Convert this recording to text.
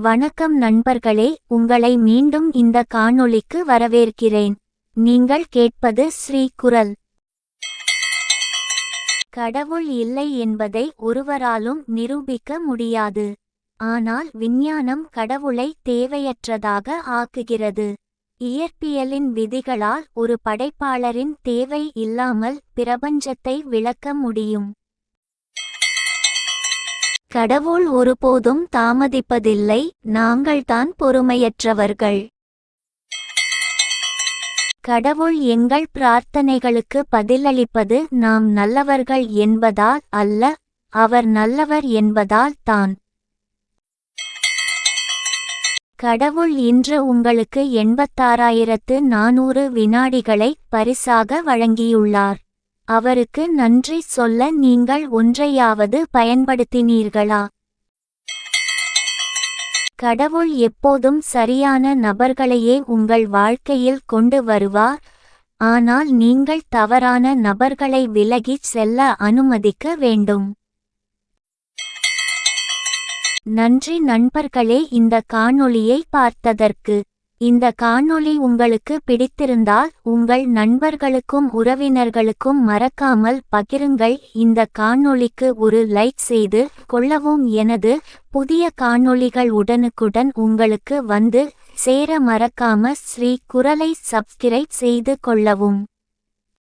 வணக்கம் நண்பர்களே உங்களை மீண்டும் இந்த காணொளிக்கு வரவேற்கிறேன். நீங்கள் கேட்பது ஸ்ரீ குரல். கடவுள் இல்லை என்பதை ஒருவராலும் நிரூபிக்க முடியாது. ஆனால் விஞ்ஞானம் கடவுளை தேவையற்றதாக ஆக்குகிறது. இயற்பியலின் விதிகளால் ஒரு படைப்பாளரின் தேவை இல்லாமல் பிரபஞ்சத்தை விளக்க முடியும். கடவுள் ஒருபோதும் தாமதிப்பதில்லை நாங்கள்தான் பொறுமையற்றவர்கள். கடவுள் எங்கள் பிரார்த்தனைகளுக்கு பதிலளிப்பது நாம் நல்லவர்கள் என்பதால் அல்ல அவர் நல்லவர் என்பதால் தான். கடவுள் இன்று உங்களுக்கு எண்பத்தாறாயிரத்து நானூறு வினாடிகளை பரிசாக வழங்கியுள்ளார். அவருக்கு நன்றி சொல்ல நீங்கள் ஒன்றையாவது பயன்படுத்தினீர்களா? கடவுள் எப்போதும் சரியான நபர்களையே உங்கள் வாழ்க்கையில் கொண்டு வருவார். ஆனால் நீங்கள் தவறான நபர்களை விலகிச் செல்ல அனுமதிக்க வேண்டும். நன்றி நண்பர்களே இந்த காணொளியை பார்த்ததற்கு இந்த காணொளி உங்களுக்கு பிடித்திருந்தால் உங்கள் நண்பர்களுக்கும் உறவினர்களுக்கும் மறக்காமல் பகிருங்கள். இந்த காணொளிக்கு ஒரு லைக் செய்து கொள்ளவும் எனது புதிய காணொளிகள் உடனுக்குடன் உங்களுக்கு வந்து சேர மறக்காம ஸ்ரீ குரலை சப்ஸ்கிரைப் செய்து கொள்ளவும்.